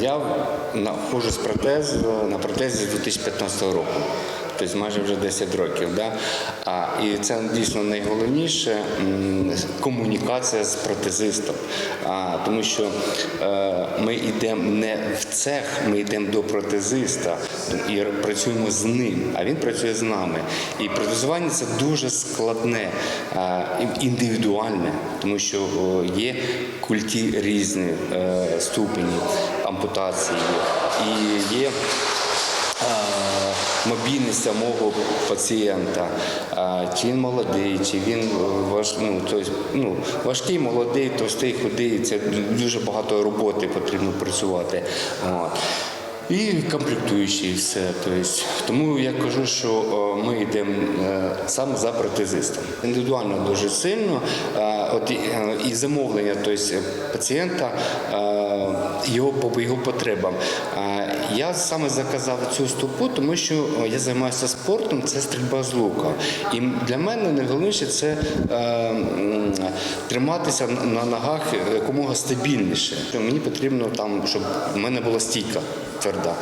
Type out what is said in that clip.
Я знаходжусь протез на протезі з 2015 року. Тобто майже вже 10 років. Да? А, і це дійсно найголовніше комунікація з протезистом. А, тому що е, ми йдемо не в цех, ми йдемо до протезиста і працюємо з ним, а він працює з нами. І протезування це дуже складне, і- індивідуальне, тому що є культі різні е, ступені ампутації, і є е, мобільність самого пацієнта, чи він молодий, чи він е, важ, ну, тобто, ну, важкий, молодий, товстий, худий. Це дуже багато роботи потрібно працювати. От. І комплектуючі все. Тобто, тому я кажу, що е, ми йдемо е, саме за протезистом. Індивідуально дуже сильно. Е, От, і, замовлення тобто, пацієнта його, по його потребам. Я саме заказав цю стопу, тому що я займаюся спортом, це стрільба з лука. І для мене найголовніше це триматися на- ногах якомога стабільніше. Мені потрібно там, щоб в мене була стійка тверда.